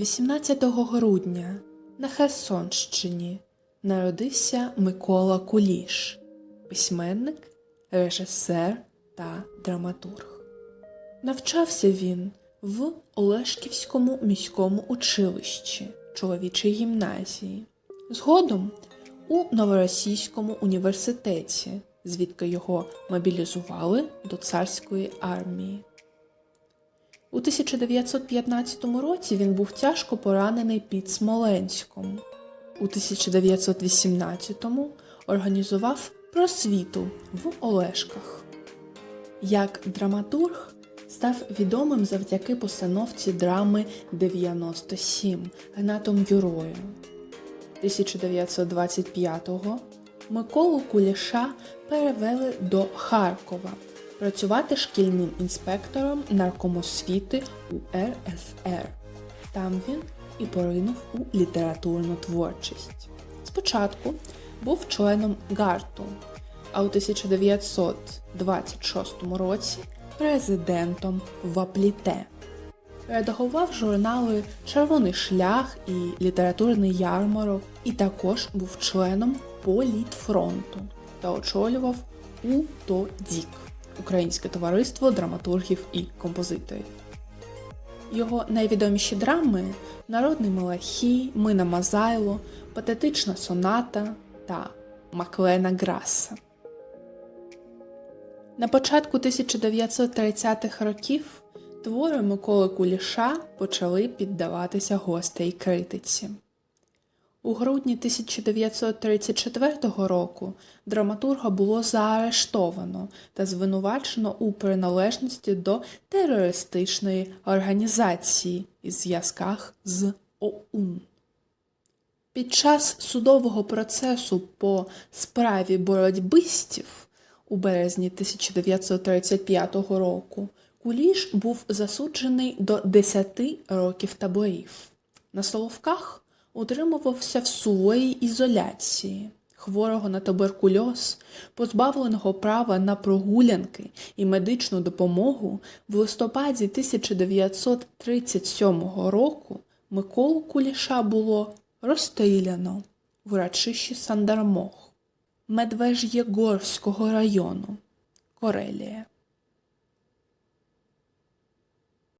18 грудня на Херсонщині народився Микола Куліш, письменник, режисер та драматург. Навчався він в Олешківському міському училищі чоловічій гімназії, згодом у Новоросійському університеті, звідки його мобілізували до царської армії. У 1915 році він був тяжко поранений під Смоленськом. У 1918-му організував просвіту в Олешках. Як драматург став відомим завдяки постановці драми 97 Гнатом Юрою. 1925-го Миколу Куліша перевели до Харкова працювати шкільним інспектором наркомосвіти УРСР. Там він і поринув у літературну творчість. Спочатку був членом ГАРТу, а у 1926 році президентом Вапліте. Редагував журнали Червоний шлях і Літературний ярмарок, і також був членом Політфронту та очолював УТОДІК Українське товариство драматургів і композиторів. Його найвідоміші драми Народний Малахій, Мина Мазайло, Патетична соната та Маклена Граса. На початку 1930-х років твори Миколи Куліша почали піддаватися гостей критиці. У грудні 1934 року драматурга було заарештовано та звинувачено у приналежності до терористичної організації із зв'язках з ОУН. Під час судового процесу по справі боротьбистів у березні 1935 року Куліш був засуджений до 10 років таборів. На Соловках утримувався в суворій ізоляції. Хворого на туберкульоз, позбавленого права на прогулянки і медичну допомогу, в листопаді 1937 року Миколу Куліша було розстріляно в урочищі Сандармох Медвеж'єгорського району Корелія.